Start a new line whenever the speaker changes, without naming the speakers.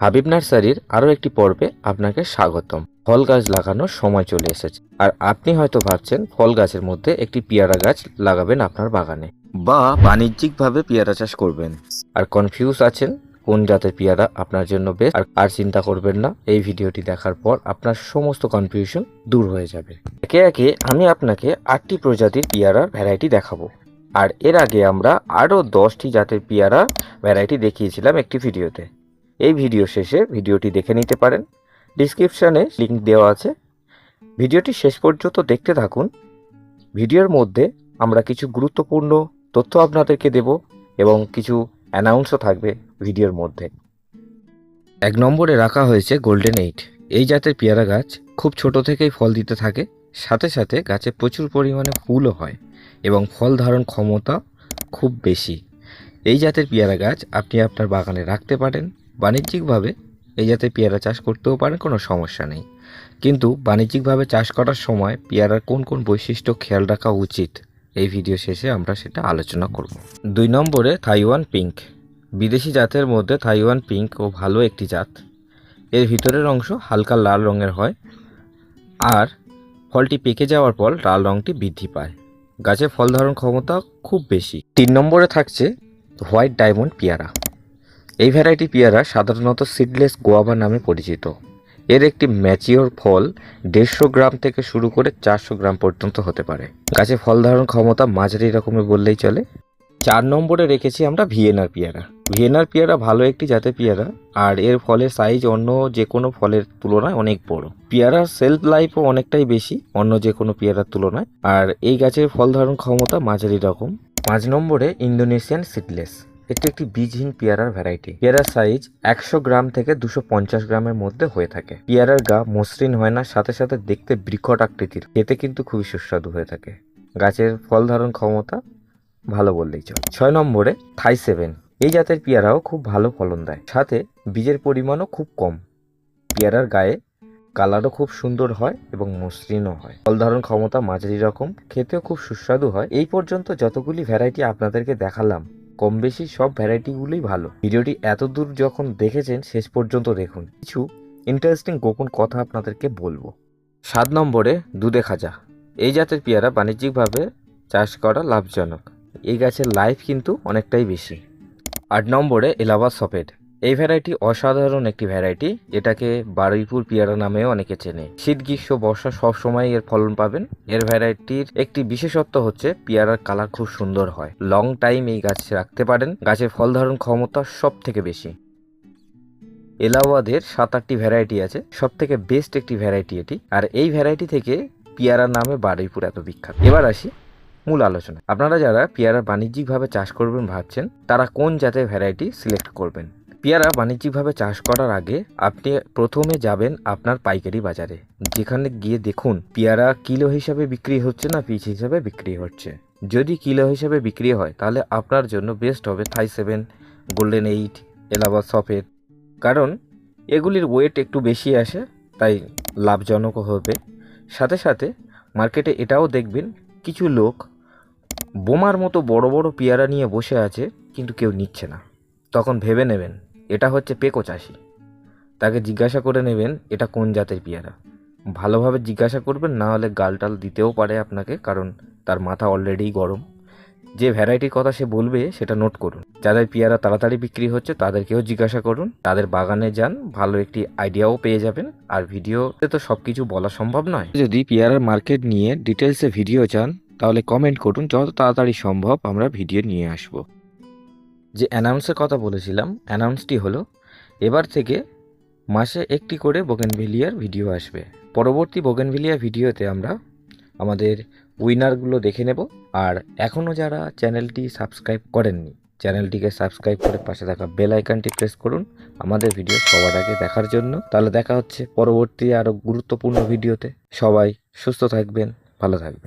হাবিব নার্সারির আরও একটি পর্বে আপনাকে স্বাগতম। ফল গাছ লাগানোর সময় চলে এসেছে। আর আপনি হয়তো ভাবছেন, ফল গাছের মধ্যে একটি পেয়ারা গাছ লাগাবেন আপনার বাগানে। বা বাণিজ্যিকভাবে পেয়ারা চাষ করবেন। আর কনফিউজ আছেন, কোন জাতের পেয়ারা আপনার জন্য বেস্ট আর আর চিন্তা করবেন না, এই ভিডিওটি দেখার পর আপনার সমস্ত কনফিউশন দূর হয়ে যাবে। একে একে আমি আপনাকে আটটি প্রজাতির পেয়ারার ভ্যারাইটি দেখাবো। আর এর আগে আমরা আরও দশটি জাতের পেয়ারা ভ্যারাইটি দেখিয়েছিলাম একটি ভিডিওতে। এই ভিডিও শেষে ভিডিওটি দেখে নিতে পারেন। ডিসক্রিপশানে লিঙ্ক দেওয়া আছে। ভিডিওটি শেষ পর্যন্ত দেখতে থাকুন। ভিডিওর মধ্যে আমরা কিছু গুরুত্বপূর্ণ তথ্য আপনাদেরকে দেব এবং কিছু অ্যানাউন্সও থাকবে ভিডিওর মধ্যে। এক নম্বরে রাখা হয়েছে গোল্ডেন এইট এই জাতের পেয়ারা গাছ খুব ছোট থেকেই ফল দিতে থাকে। সাথে সাথে গাছে প্রচুর পরিমাণে ফুলও হয় এবং ফল ধারণ ক্ষমতা খুব বেশি। এই জাতের পেয়ারা গাছ আপনি আপনার বাগানে রাখতে পারেন। বাণিজ্যিকভাবে এই জাতের পেয়ারা চাষ করতেও পারেন, কোনো সমস্যা নেই। কিন্তু বাণিজ্যিকভাবে চাষ করার সময় পেয়ারার কোন কোন বৈশিষ্ট্য খেয়াল রাখা উচিত, এই ভিডিও শেষে আমরা সেটা আলোচনা করব। দুই নম্বরে থাইওয়ান পিঙ্ক। বিদেশি জাতের মধ্যে থাইওয়ান পিঙ্ক ও ভালো একটি জাত। এর ভিতরের অংশ হালকা লাল রঙের হয় আর ফলটি পেকে যাওয়ার পর লাল রঙটি বৃদ্ধি পায়। গাছে ফল ধারণ ক্ষমতা খুব বেশি। তিন নম্বরে থাকছে হোয়াইট ডায়মন্ড পেয়ারা। এই ভ্যারাইটি পেয়ারা সাধারণত সিডলেস গোয়াবা নামে পরিচিত। এর একটি ম্যাচিওর ফল দেড়শো গ্রাম থেকে শুরু করে চারশো গ্রাম পর্যন্ত হতে পারে। গাছে ফল ধারণ ক্ষমতা মাঝারি রকমের বললেই চলে। চার নম্বরে রেখেছি আমরা ভিয়েনার পেয়ারা। ভিয়েনার পেয়ারা ভালো একটি জাতের পেয়ারা, আর এর ফলের সাইজ অন্য যে কোনো ফলের তুলনায় অনেক বড়। পেয়ারার সেলফ লাইফও অনেকটাই বেশি, অন্য যে কোনো পেয়ারার তুলনায়। আর এই গাছের ফল ধারণ ক্ষমতা মাঝারি রকম। পাঁচ নম্বরে ইন্দোনেশিয়ান সিডলেস এটি একটি বীজহীন পেয়ারার ভ্যারাইটি পেয়ারার সাইজ একশো গ্রাম থেকে দুশো পঞ্চাশ গ্রামের মধ্যে হয়ে থাকে। পেয়ারার গা মসৃণ হয় না, সাথে সাথে দেখতে বৃকট আকৃতির। খেতে কিন্তু খুবই সুস্বাদু হয়ে থাকে। গাছের ফল ধারণ ক্ষমতা ভালো বললেই চলে। ছয় নম্বরে থাই সেভেন। এই জাতের পেয়ারাও খুব ভালো ফলন দেয়। সাথে বীজের পরিমাণও খুব কম। পেয়ারার গায়ে কালারও খুব সুন্দর হয় এবং মসৃণও হয়। ফল ধারণ ক্ষমতা মাঝারি রকম, খেতেও খুব সুস্বাদু হয়। এই পর্যন্ত যতগুলি ভ্যারাইটি আপনাদেরকে দেখালাম কম বেশি সব ভ্যারাইটিগুলোই ভালো। ভিডিওটি এত দূর যখন দেখেছেন, শেষ পর্যন্ত দেখুন। কিছু ইন্টারেস্টিং গোপন কথা আপনাদেরকে বলব। সাত নম্বরে দুধে খাজা। এই জাতের পেয়ারা বাণিজ্যিকভাবে চাষ করা লাভজনক। এই গাছের লাইফ কিন্তু অনেকটাই বেশি। আট নম্বরে এলাহাবাদ সফেদ এই ভ্যারাইটি অসাধারণ একটি ভ্যারাইটি এটাকে বারুইপুর পিয়ারা নামেও অনেকে চেনে। শীত, গ্রীষ্ম, বর্ষা সব সময় এর ফলন পাবেন। এর ভ্যারাইটির একটি বিশেষত্ব হচ্ছে পিয়ারার কালার খুব সুন্দর হয়। লং টাইম এই গাছ রাখতে পারেন। গাছের ফল ধারণ ক্ষমতা সব থেকে বেশি। এলাহাবাদের সাত আটটি ভ্যারাইটি আছে। সব থেকে বেস্ট একটি ভ্যারাইটি এটি। আর এই ভ্যারাইটি থেকে পেয়ারা নামে বারুইপুর এত বিখ্যাত। এবার আসি মূল আলোচনা আপনারা যারা পেয়ারা বাণিজ্যিকভাবে চাষ করবেন ভাবছেন, তারা কোন জাতের ভ্যারাইটি সিলেক্ট করবেন? পেয়ারা বাণিজ্যিকভাবে চাষ করার আগে আপনি প্রথমে যাবেন আপনার পাইকারি বাজারে, যেখানে গিয়ে দেখুন পেয়ারা কিলো হিসাবে বিক্রি হচ্ছে না পিস হিসাবে বিক্রি হচ্ছে। যদি কিলো হিসাবে বিক্রি হয়, তাহলে আপনার জন্য বেস্ট হবে Thai seven, golden eight Allahabad সফের। কারণ এগুলির ওয়েট একটু বেশি আসে, তাই লাভজনকও হবে। সাথে সাথে মার্কেটে এটাও দেখবেন, কিছু লোক বোমার মতো বড় বড় পেয়ারা নিয়ে বসে আছে, কিন্তু কেউ নিচ্ছে না। তখন ভেবে নেবেন এটা হচ্ছে পেকো চাষি। তাকে জিজ্ঞাসা করে নেবেন, এটা কোন জাতের পেয়ারা? ভালোভাবে জিজ্ঞাসা করবেন, না হলে গালটাল দিতেও পারে আপনাকে, কারণ তার মাথা অলরেডি গরম। যে ভ্যারাইটির কথা সে বলবে, সেটা নোট করুন। যাদের পেয়ারা তাড়াতাড়ি বিক্রি হচ্ছে, তাদেরকেও জিজ্ঞাসা করুন। তাদের বাগানে যান, ভালো একটি আইডিয়াও পেয়ে যাবেন। আর ভিডিওতে তো সব কিছু বলা সম্ভব নয়। যদি পেয়ারার মার্কেট নিয়ে ডিটেলসে ভিডিও চান, তাহলে কমেন্ট করুন। যত তাড়াতাড়ি সম্ভব আমরা ভিডিও নিয়ে আসব। যে অ্যানাউন্সের কথা বলেছিলাম অ্যানাউন্সটি হলো, এবার থেকে মাসে একটি করে বোগেনভিলিয়ার ভিডিও আসবে। পরবর্তী বোগেনভিলিয়া ভিডিওতে আমরা আমাদের উইনারগুলো দেখে নেব। আর এখনও যারা চ্যানেলটি সাবস্ক্রাইব করেননি চ্যানেলটিকে সাবস্ক্রাইব করে পাশে থাকা বেল আইকনটি প্রেস করুন। আমাদের ভিডিও সবার আগে দেখার জন্য। তাহলে দেখা হচ্ছে পরবর্তী আরও গুরুত্বপূর্ণ ভিডিওতে সবাই সুস্থ থাকবেন, ভালো থাকবেন।